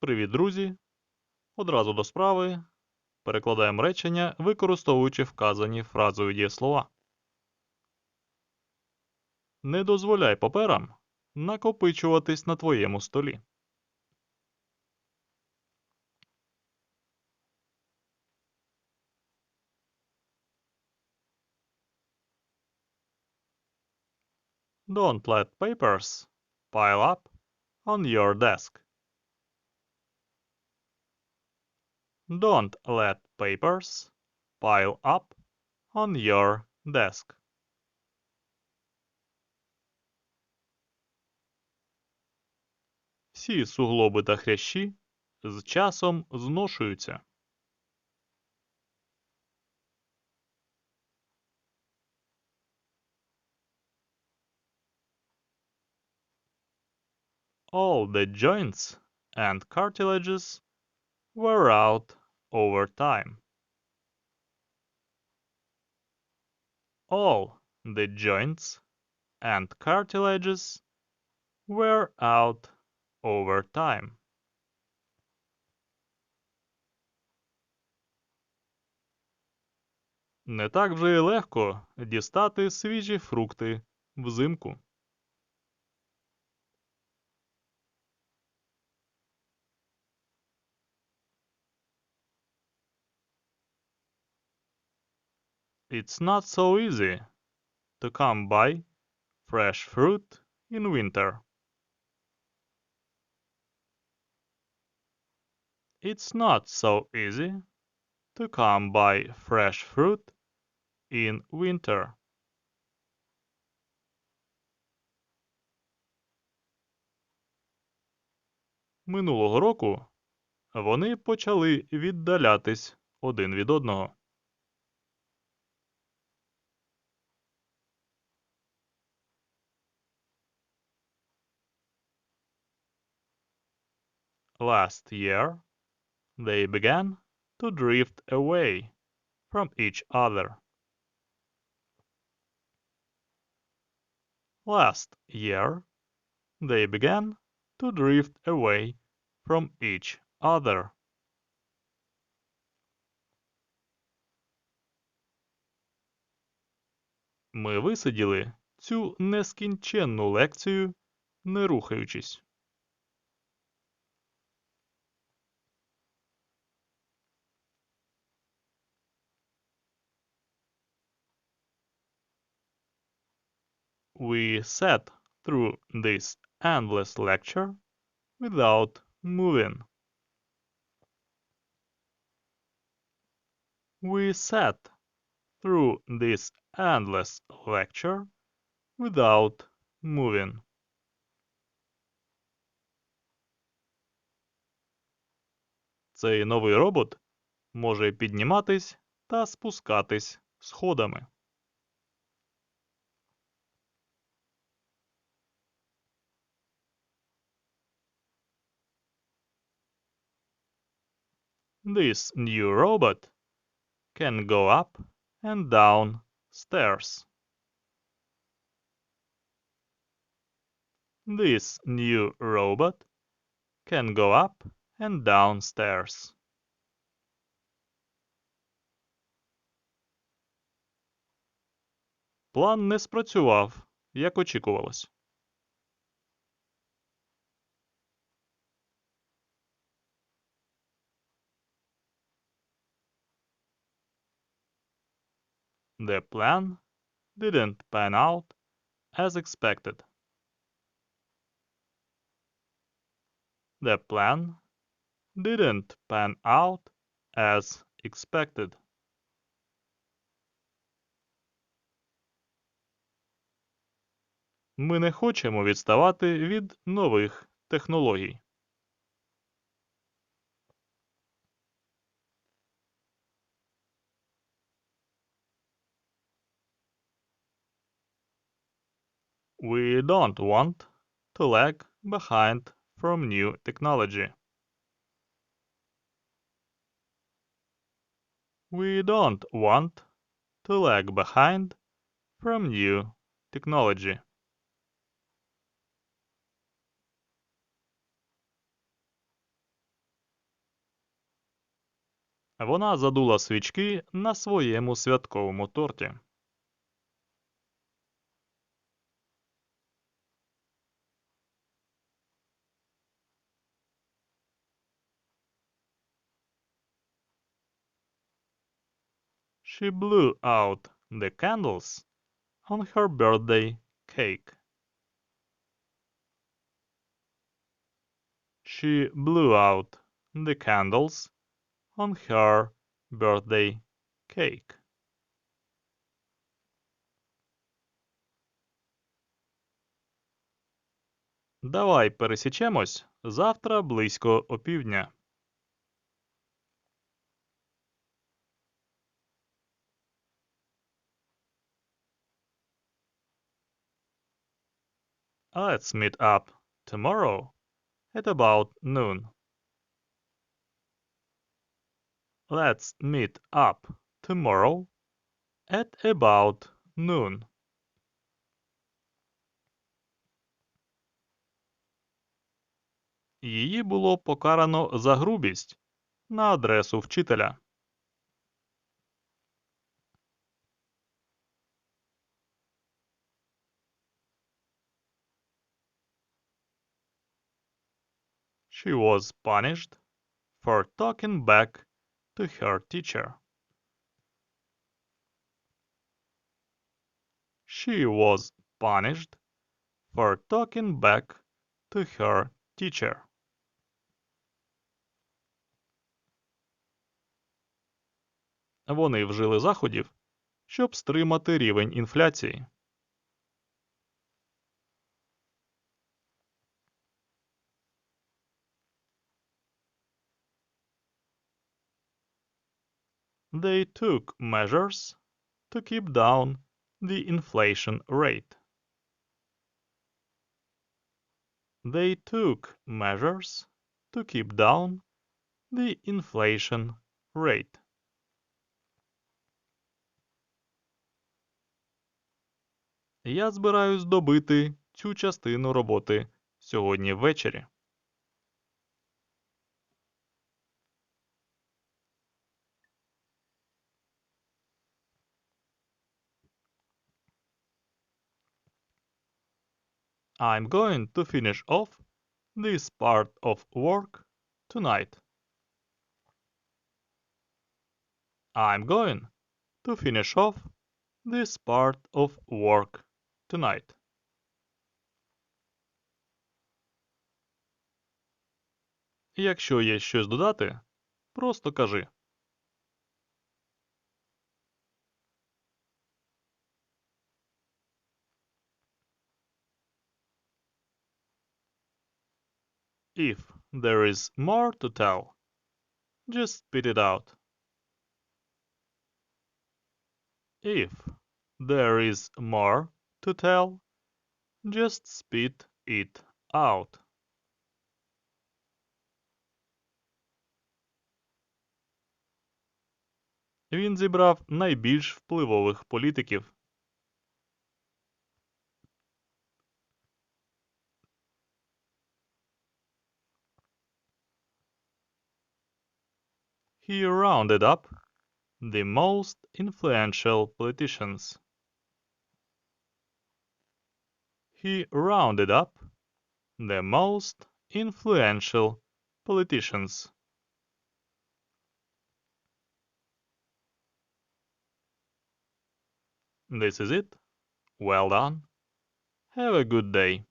Привіт, друзі! Одразу до справи. Перекладаємо речення, використовуючи вказані фразою дієслова. Не дозволяй паперам накопичуватись на твоєму столі. Don't let papers pile up on your desk. Don't let papers pile up on your desk. Всі суглоби та хрящі з часом зношуються. All the joints and cartilages wear out over time. All the joints and cartilages wear out over time. Не так вже й легко дістати свіжі фрукти взимку. It's not so easy to come by fresh fruit in winter. It's not so easy to come by fresh fruit in winter. Минулого року вони почали віддалятись один від одного. Last year, they began to drift away from each other. Last year, they began to drift away from each other. Ми висиділи цю нескінченну лекцію, не рухаючись. We sat through this endless lecture without moving. We sat through this endless lecture without moving. Цей новий робот може підніматись та спускатись сходами. This new robot can go up and down stairs. This new robot can go up and down stairs. План не спрацював, як очікувалось. The plan didn't pan out as expected. The plan didn't pan out as expected. Ми не хочемо відставати від нових технологій. We don't want to lag behind from new technology. We don't want to lag behind from new technology. Вона задула свічки на своєму святковому торті. She blew out the candles on her birthday cake. She blew out the candles on her birthday cake. Давай пересічемось завтра близько опівдня. Let's meet up tomorrow at about noon. Let's meet up tomorrow at about noon. Її було покарано за грубість на адресу вчителя. She was punished for talking back to her teacher. She was punished for talking back to her teacher. Вони вжили заходів, щоб стримати рівень інфляції. They took measures to keep down the inflation rate. They took measures to keep down the inflation rate. Я збираюсь добити цю частину роботи сьогодні ввечері. I'm going to finish off this part of work tonight. I'm going to finish off this part of work tonight. Якщо є щось додати, просто кажи. If there is more to tell, just spit it out. If there is more to tell, just spit it out. Він зібрав найбільш впливових політиків. He rounded up the most influential politicians. He rounded up the most influential politicians. This is it. Well done. Have a good day.